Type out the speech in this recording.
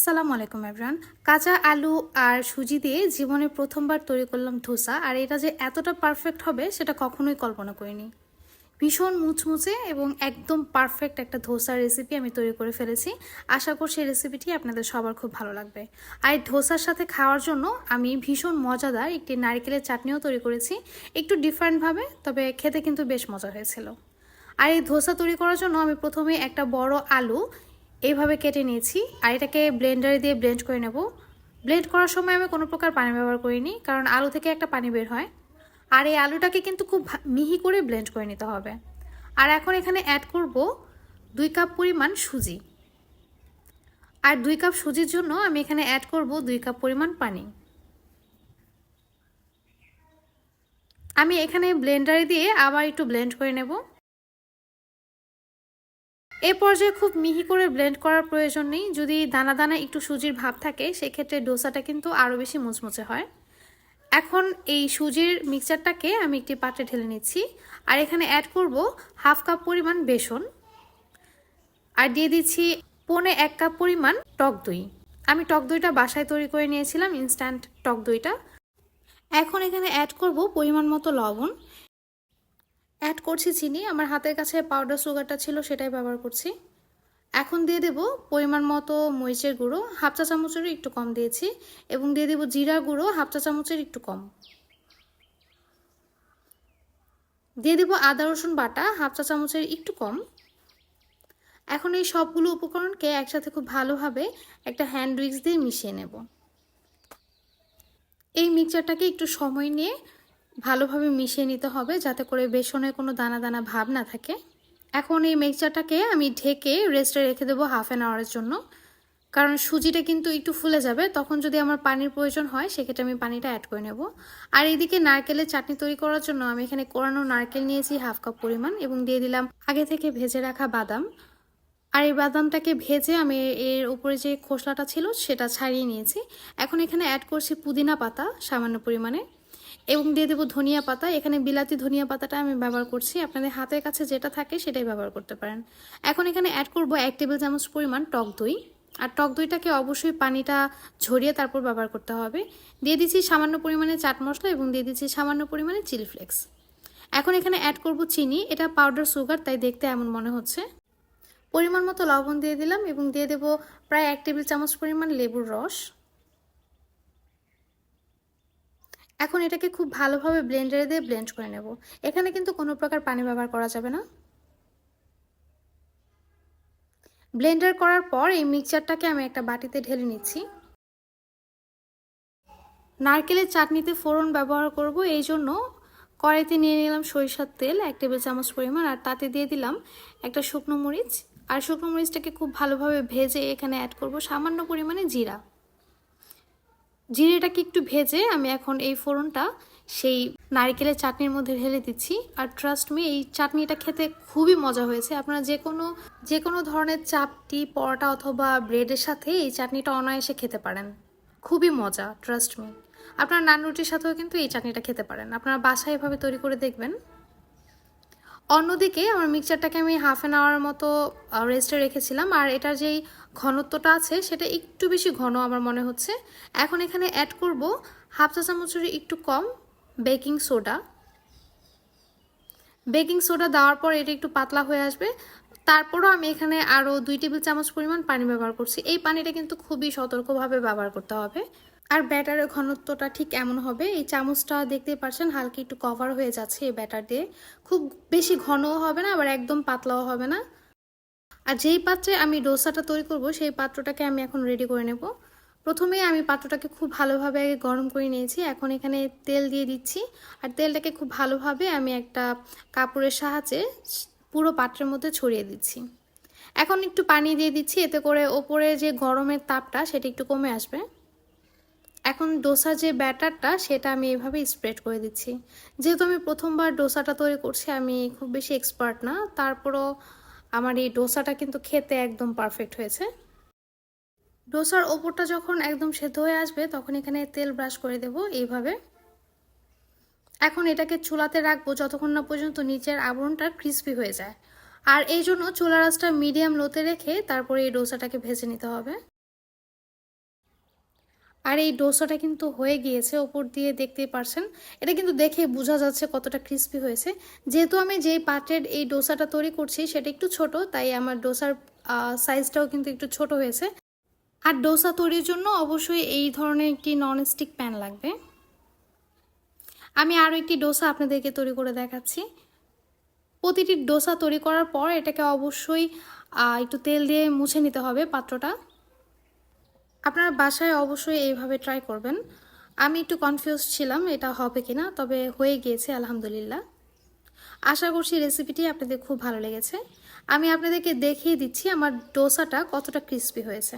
আসসালামু আলাইকুম এভরান কাঁচা আলু আর সুজি দিয়ে জীবনে প্রথমবার তৈরি করলাম ধোসা, আর এটা যে এতটা পারফেক্ট হবে সেটা কখনোই কল্পনা করিনি। ভীষণ মুচমুচে এবং একদম পারফেক্ট একটা ধোসার রেসিপি আমি তৈরি করে ফেলেছি। আশা করছি এই রেসিপিটি আপনাদের সবার খুব ভালো লাগবে। আর ধোসার সাথে খাওয়ার জন্য আমি ভীষণ মজাদার একটি নারকেলের চাটনিও তৈরি করেছি, একটু ডিফারেন্টভাবে তবে খেতে কিন্তু বেশ মজা হয়েছিল। আর এই ধোসা তৈরি করার জন্য আমি প্রথমে একটা বড় আলু এইভাবে কেটে নিয়েছি আর এটাকে ব্লেন্ডারে দিয়ে ব্লেন্ড করে নেব। ব্লেন্ড করার সময় আমি কোনো প্রকার পানি ব্যবহার করিনি, কারণ আলু থেকে একটা পানি বের হয়। আর এই আলুটাকে কিন্তু খুব মিহি করে ব্লেন্ড করে নিতে হবে। আর এখন এখানে অ্যাড করব দুই কাপ পরিমাণ সুজি। আর দুই কাপ সুজির জন্য আমি এখানে অ্যাড করব দুই কাপ পরিমাণ পানি। আমি এখানে ব্লেন্ডারে দিয়ে আবার একটু ব্লেন্ড করে নেব। এ পর্যায়ে খুব মিহি করে ব্লেন্ড করার প্রয়োজন নেই। যদি দানা দানা একটু সুজির ভাব থাকে, সেক্ষেত্রে ডোসাটা কিন্তু আরও বেশি মুচমুচে হয়। এখন এই সুজির মিক্সচারটাকে আমি একটি পাত্রে ঢেলে নিচ্ছি। আর এখানে অ্যাড করব হাফ কাপ পরিমাণ বেসন। আর দিয়ে দিচ্ছি পৌনে এক কাপ পরিমাণ টক দই। আমি টক দইটা বাসায় তৈরি করে নিয়েছিলাম ইনস্ট্যান্ট টক দইটা। এখন এখানে অ্যাড করব পরিমাণ মতো লবণ। অ্যাড করছি চিনি। আমার হাতের কাছে পাউডার সুগারটা ছিল, সেটাই ব্যবহার করছি। এখন দিয়ে দেব পরিমাণ মতো মরিচের গুঁড়ো, হাফ চা চামচেরও একটু কম দিয়েছি এবং দিয়ে দেব জিরা গুঁড়ো, হাফ চা চামচের একটু কম। দিয়ে দেব আদা, রসুন বাটা, হাফ চা চামচের একটু কম। এখন এই সবগুলো উপকরণকে একসাথে খুব ভালোভাবে একটা হ্যান্ড উইক্স দিয়ে মিশিয়ে নেব। এই মিক্সচারটাকে একটু সময় নিয়ে ভালোভাবে মিশিয়ে নিতে হবে যাতে করে বেসনের কোনো দানা দানা ভাব না থাকে। এখন এই মিক্সচারটাকে আমি ঢেকে রেস্টে রেখে দেবো হাফ অ্যান আওয়ারের জন্য। কারণ সুজিটা কিন্তু একটু ফুলে যাবে, তখন যদি আমার পানির প্রয়োজন হয়, সেক্ষেত্রে আমি পানিটা অ্যাড করে নেব। আর এইদিকে নারকেলের চাটনি তৈরি করার জন্য আমি এখানে কোরানো নারকেল নিয়েছি হাফ কাপ পরিমাণ এবং দিয়ে দিলাম আগে থেকে ভেজে রাখা বাদাম। আর এই বাদামটাকে ভেজে আমি এর উপরে যে খোসলাটা ছিল, সেটা ছাড়িয়ে নিয়েছি। এখন এখানে অ্যাড করছি পুদিনা পাতা সামান্য পরিমাণে। এবং দিয়ে দেবো ধনিয়া পাতা। এখানে বিলাতি ধনিয়া পাতাটা আমি ব্যবহার করছি। আপনাদের হাতের কাছে যেটা থাকে সেটাই ব্যবহার করতে পারেন। এখন এখানে অ্যাড করব এক টেবিল চামচ পরিমাণ টক দই। আর টক দইটাকে অবশ্যই পানিটা ঝরিয়ে তারপর ব্যবহার করতে হবে। দিয়ে দিচ্ছি সামান্য পরিমাণে চাট মশলা এবং দিয়ে দিচ্ছি সামান্য পরিমাণে চিলি ফ্লেক্স এখন এখানে অ্যাড করব চিনি। এটা পাউডার সুগার তাই দেখতে এমন মনে হচ্ছে। পরিমাণ মতো লবণ দিয়ে দিলাম এবং দিয়ে দেব প্রায় এক টেবিল চামচ পরিমাণ লেবুর রস। এখন এটাকে খুব ভালোভাবে ব্লেন্ডারে দিয়ে ব্লেন্ড করে নেব। এখানে কিন্তু কোনো প্রকার পানি ব্যবহার করা যাবে না। ব্লেন্ডার করার পর এই মিক্সচারটাকে আমি একটা বাটিতে ঢেলে নিচ্ছি। নারকেলের চাটনিতে ফোড়ন ব্যবহার করব। এই জন্য কড়াইতে নিয়ে নিলাম সরিষার তেল, এক টেবিল চামচ পরিমাণ, আর তাতে দিয়ে দিলাম একটা শুকনো মরিচ। আর শুকনো মরিচটাকে খুব ভালোভাবে ভেজে এখানে অ্যাড করব সামান্য পরিমাণে জিরা। জিরেটাকে একটু ভেজে আমি এখন এই ফোড়নটা সেই নারিকেলের চাটনির মধ্যে ঢেলে দিচ্ছি। আর ট্রাস্ট মি এই চাটনিটা খেতে খুবই মজা হয়েছে। আপনারা যে কোনো যে কোনো ধরনের চাপটি, পরোটা অথবা ব্রেডের সাথে এই চাটনিটা অনায়াসে খেতে পারেন। খুবই মজা ট্রাস্ট মি আপনারা নান রুটির সাথেও কিন্তু এই চাটনিটা খেতে পারেন। আপনারা বাসায় এভাবে তৈরি করে দেখবেন। অন্যদিকে আমার মিক্সচারটাকে আমি হাফ অ্যান আওয়ার মতো রেস্টে রেখেছিলাম। আর এটার যেই ঘনত্বটা আছে, সেটা একটু বেশি ঘন আমার মনে হচ্ছে। এখন এখানে অ্যাড করব হাফ চা চামচের একটু কম বেকিং সোডা বেকিং সোডা দেওয়ার পর এটা একটু পাতলা হয়ে আসবে। তারপরও আমি এখানে আরও দুই টেবিল চামচ পরিমাণ পানি ব্যবহার করছি। এই পানিটা কিন্তু খুবই সতর্কভাবে ব্যবহার করতে হবে। আর ব্যাটারের ঘনত্বটা ঠিক এমন হবে। এই চামচটা দেখতে পাচ্ছেন হালকা একটু কভার হয়ে যাচ্ছে এই ব্যাটার দিয়ে। খুব বেশি ঘনও হবে না, আবার একদম পাতলাও হবে না। আর যেই পাত্রে আমি ডোসাটা তৈরি করব, সেই পাত্রটাকে আমি এখন রেডি করে নেব। প্রথমে আমি পাত্রটাকে খুব ভালোভাবে আগে গরম করে নিয়েছি। এখন এখানে তেল দিয়ে দিচ্ছি। আর তেলটাকে খুব ভালোভাবে আমি একটা কাপড়ের সাহায্যে পুরো পাত্রের মধ্যে ছড়িয়ে দিচ্ছি। এখন একটু পানি দিয়ে দিচ্ছি, এতে করে ওপরে যে গরমের তাপটা, সেটা একটু কমে আসবে। এখন ডোসা যে ব্যাটারটা, সেটা আমি এভাবে স্প্রেড করে দিচ্ছি। যেহেতু আমি প্রথমবার ডোসাটা তৈরি করছি, আমি খুব বেশি এক্সপার্ট না। তারপরও আমার এই ডোসাটা কিন্তু খেতে একদম পারফেক্ট হয়েছে। ডোসার ওপরটা যখন একদম সেদ্ধ হয়ে আসবে, তখন এখানে তেল ব্রাশ করে দেব এইভাবে। এখন এটাকে চুলাতে রাখব যতক্ষণ না পর্যন্ত নিচের আবরণটা ক্রিস্পি হয়ে যায়। আর এই জন্য চুলা রাসটা মিডিয়াম লোতে রেখে তারপরে এই ডোসাটাকে ভেজে নিতে হবে। আর এই ডোসাটা কিন্তু হয়ে গিয়েছে ওপর দিয়ে দেখতেই পারছেন। এটা কিন্তু দেখে বোঝা যাচ্ছে কতটা ক্রিস্পি হয়েছে। যেহেতু আমি যেই পাত্রের এই ডোসাটা তৈরি করছি সেটা একটু ছোট, তাই আমার ডোসার সাইজটাও কিন্তু একটু ছোট হয়েছে। আর ডোসা তৈরির জন্য অবশ্যই এই ধরনের একটি ননস্টিক প্যান লাগবে। আমি আরও একটি ডোসা আপনাদেরকে তৈরি করে দেখাচ্ছি। প্রতিটি ডোসা তৈরি করার পর এটাকে অবশ্যই একটু তেল দিয়ে মুছে নিতে হবে পাত্রটা। আপনারা বাসায় অবশ্যই এইভাবে ট্রাই করবেন। আমি একটু কনফিউজ ছিলাম এটা হবে কিনা, তবে হয়ে গিয়েছে, আলহামদুলিল্লাহ। আশা করছি রেসিপিটি আপনাদের খুব ভালো লেগেছে। আমি আপনাদেরকে দেখিয়ে দিচ্ছি আমার ডোসাটা কতটা ক্রিস্পি হয়েছে।